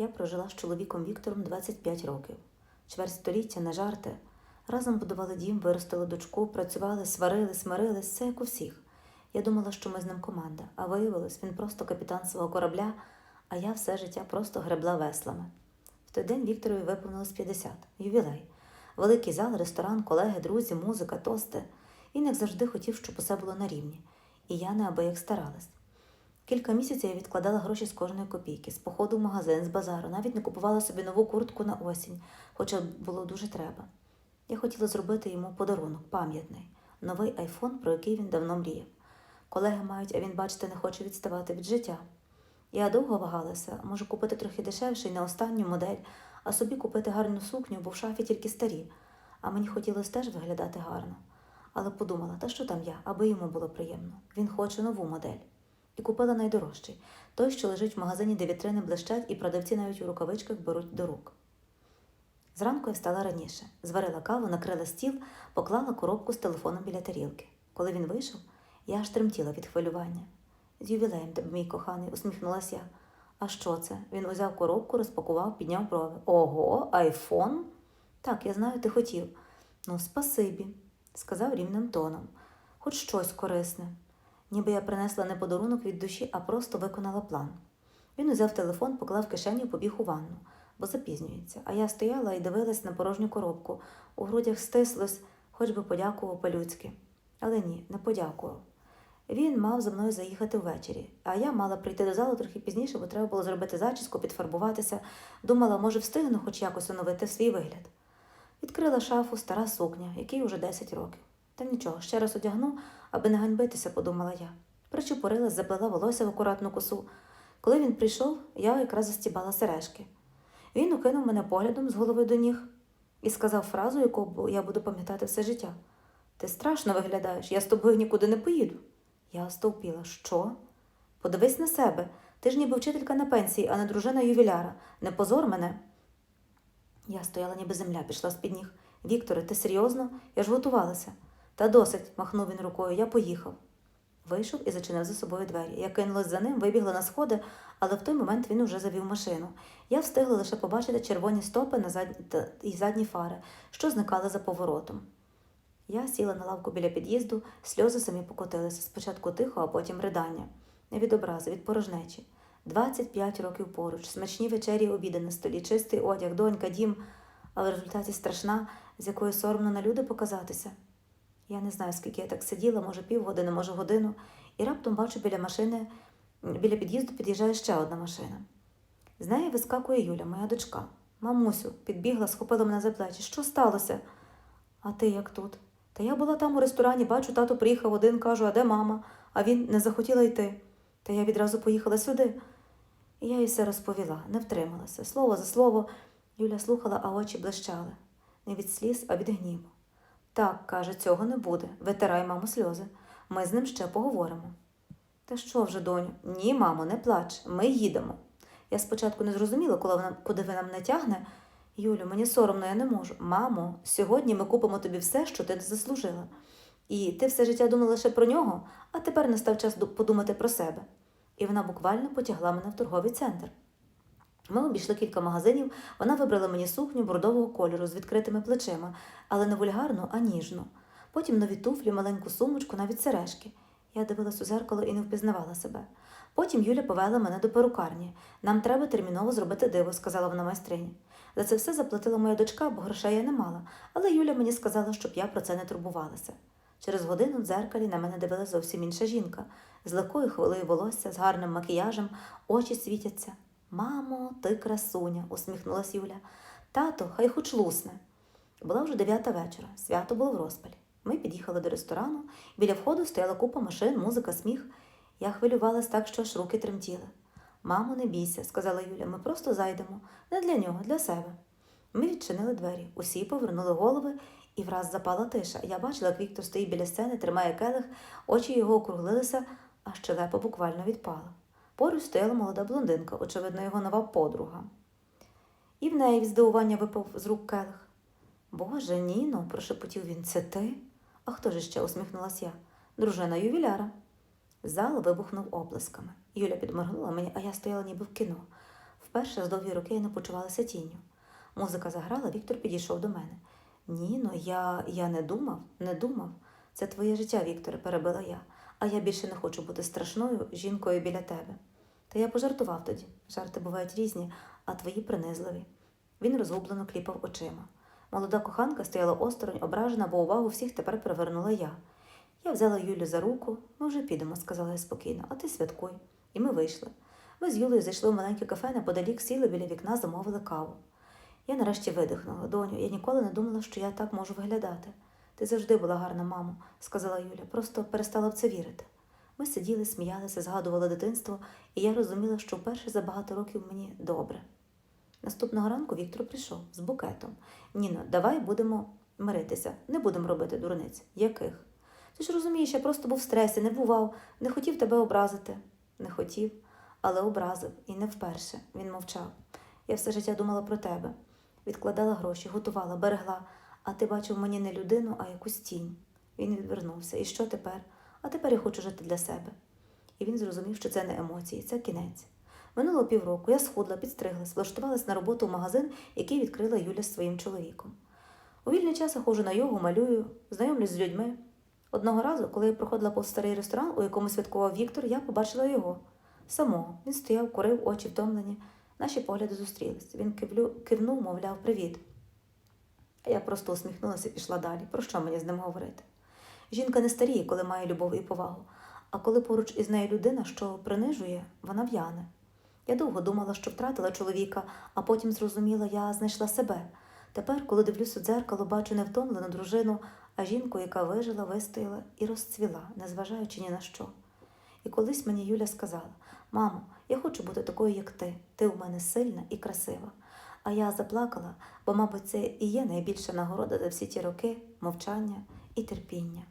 Я прожила з чоловіком Віктором 25 років. Чверть століття не жарти. Разом будували дім, виростили дочку, працювали, сварили, смирились, все як у всіх. Я думала, що ми з ним команда, а виявилось, він просто капітан свого корабля, а я все життя просто гребла веслами. В той день Вікторові виповнилось 50, ювілей. Великий зал, ресторан, колеги, друзі, музика, тости. Він, як завжди, хотів, щоб усе було на рівні. І я неабияк старалась. Кілька місяців я відкладала гроші з кожної копійки, з походу в магазин, з базару, навіть не купувала собі нову куртку на осінь, хоча було дуже треба. Я хотіла зробити йому подарунок, пам'ятний, новий айфон, про який він давно мріяв. Колеги мають, а він, бачите, не хоче відставати від життя. Я довго вагалася, може купити трохи дешевший, не останню модель, а собі купити гарну сукню, бо в шафі тільки старі. А мені хотілося теж виглядати гарно. Але подумала, та що там я, аби йому було приємно. Він хоче нову модель. І купила найдорожчий той, що лежить в магазині, де вітрини блищать, і продавці навіть у рукавичках беруть до рук. Зранку я встала раніше, зварила каву, накрила стіл, поклала коробку з телефоном біля тарілки. Коли він вийшов, я аж тремтіла від хвилювання. З ювілеєм тебе, мій коханий, усміхнулася я. А що це? Він узяв коробку, розпакував, підняв брови. Ого, айфон? Так, я знаю, ти хотів. Ну, спасибі, сказав рівним тоном. Хоч щось корисне. Ніби я принесла не подарунок від душі, а просто виконала план. Він узяв телефон, поклав кишеню і побіг у ванну, бо запізнюється. А я стояла і дивилась на порожню коробку. У грудях стислось, хоч би подякував по-людськи. Але ні, не подякував. Він мав за мною заїхати ввечері, а я мала прийти до залу трохи пізніше, бо треба було зробити зачіску, підфарбуватися. Думала, може, встигну хоч якось оновити свій вигляд. Відкрила шафу стара сукня, якій уже 10 років. Та нічого, ще раз одягну, аби не ганьбитися, подумала я. Причепурилась, заплела волосся в акуратну косу. Коли він прийшов, я якраз застібала сережки. Він укинув мене поглядом з голови до ніг і сказав фразу, яку я буду пам'ятати все життя. Ти страшно виглядаєш, я з тобою нікуди не поїду. Я остовпіла. Що? Подивись на себе. Ти ж ніби вчителька на пенсії, а не дружина ювіляра. Не позор мене. Я стояла, ніби земля пішла з-під ніг. Вікторе, ти серйозно? Я ж готувалася. Та досить, махнув він рукою, я поїхав. Вийшов і зачинив за собою двері. Я кинулась за ним, вибігла на сходи, але в той момент він уже завів машину. Я встигла лише побачити червоні стопи на задні... і задні фари, що зникали за поворотом. Я сіла на лавку біля під'їзду, сльози самі покотилися, спочатку тихо, а потім ридання. Не від образи, від порожнечі. 25 років поруч, смачні вечері, й обіди на столі, чистий одяг, донька, дім, але в результаті страшна, з якою соромно на люди показатися. Я не знаю, скільки я так сиділа, може півгодини, може годину, і раптом бачу біля машини, біля під'їзду під'їжджає ще одна машина. З неї вискакує Юля, моя дочка. Мамусю, підбігла, схопила мене за плечі. Що сталося? А ти як тут? Та я була там у ресторані, бачу, тато приїхав один, кажу, а де мама? А він не захотіла йти. Та я відразу поїхала сюди. І я їй все розповіла, не втрималася. Слово за слово. Юля слухала, а очі блищали. Не від сліз, а від гніву. Так, каже, цього не буде. Витирай, мамо, сльози. Ми з ним ще поговоримо. Та що вже, доню? Ні, мамо, не плач. Ми їдемо. Я спочатку не зрозуміла, коли вона, куди вона мене тягне. Юлю, мені соромно, я не можу. Мамо, сьогодні ми купимо тобі все, що ти заслужила. І ти все життя думала лише про нього, а тепер настав час подумати про себе. І вона буквально потягла мене в торговий центр. Ми обійшли кілька магазинів, вона вибрала мені сукню бордового кольору з відкритими плечима, але не вульгарну, а ніжну. Потім нові туфлі, маленьку сумочку, навіть сережки. Я дивилась у зеркало і не впізнавала себе. Потім Юля повела мене до перукарні. Нам треба терміново зробити диво, сказала вона майстрині. За це все заплатила моя дочка, бо грошей я не мала, але Юля мені сказала, щоб я про це не турбувалася. Через годину в дзеркалі на мене дивилася зовсім інша жінка, з легкою хвилею волосся, з гарним макіяжем, очі світяться. Мамо, ти красуня, усміхнулась Юля. Тато, хай хоч лусне. Була вже дев'ята вечора, свято було в розпалі. Ми під'їхали до ресторану, біля входу стояла купа машин, музика, сміх. Я хвилювалась так, що аж руки тремтіли. Мамо, не бійся, сказала Юля, ми просто зайдемо. Не для нього, для себе. Ми відчинили двері, усі повернули голови, і враз запала тиша. Я бачила, як Віктор стоїть біля сцени, тримає келих, очі його округлилися, а щелепа буквально відпала. Поруч стояла молода блондинка, очевидно, його нова подруга. І в неї від здивування випав з рук келих. Боже, Ніно, прошепотів він, це ти? А хто ж ще? усміхнулась я. Дружина ювіляра. Зал вибухнув оплесками. Юля підморгнула мені, а я стояла ніби в кіно. Вперше за довгі роки я не почувалася тінню. Музика заграла, Віктор підійшов до мене. Ні, ну я, я не думав, не думав. Це твоє життя, Вікторе, перебила я. А я більше не хочу бути страшною жінкою біля тебе. Та я пожартував тоді. Жарти бувають різні, а твої принизливі. Він розгублено кліпав очима. Молода коханка стояла осторонь, ображена, бо увагу всіх тепер привернула я. Я взяла Юлю за руку. Ми вже підемо, сказала я спокійно, а ти святкуй. І ми вийшли. Ми з Юлею зайшли в маленьке кафе неподалік, сіли біля вікна, замовили каву. Я нарешті видихнула. Доню, я ніколи не думала, що я так можу виглядати. Ти завжди була гарна, мамо, сказала Юля, просто перестала в це вірити. Ми сиділи, сміялися, згадували дитинство, і я розуміла, що вперше за багато років мені добре. Наступного ранку Віктор прийшов з букетом. Ніно, давай будемо миритися, не будемо робити дурниць. Яких? Ти ж розумієш, я просто був в стресі, не бував, не хотів тебе образити. Не хотів, але образив і не вперше. Він мовчав. Я все життя думала про тебе. Відкладала гроші, готувала, берегла, а ти бачив мені не людину, а якусь тінь. Він відвернувся. І що тепер? А тепер я хочу жити для себе. І він зрозумів, що це не емоції, це кінець. Минуло півроку, я схудла, підстриглась, влаштувалась на роботу в магазин, який відкрила Юля з своїм чоловіком. У вільний час я ходжу на йогу, малюю, знайомлюсь з людьми. Одного разу, коли я проходила повз старий ресторан, у якому святкував Віктор, я побачила його. Самого. Він стояв, курив, очі втомлені. Наші погляди зустрілись. Він кивлю, кивнув, мовляв, привіт. А я просто усміхнулася і пішла далі. Про що мені з ним говорити? Жінка не старіє, коли має любов і повагу, а коли поруч із нею людина, що принижує, вона в'яне. Я довго думала, що втратила чоловіка, а потім зрозуміла, я знайшла себе. Тепер, коли дивлюсь у дзеркало, бачу не втомлену дружину, а жінку, яка вижила, вистояла і розцвіла, незважаючи ні на що. І колись мені Юля сказала: Мамо, я хочу бути такою, як ти. Ти у мене сильна і красива. А я заплакала, бо, мабуть, це і є найбільша нагорода за всі ті роки мовчання і терпіння.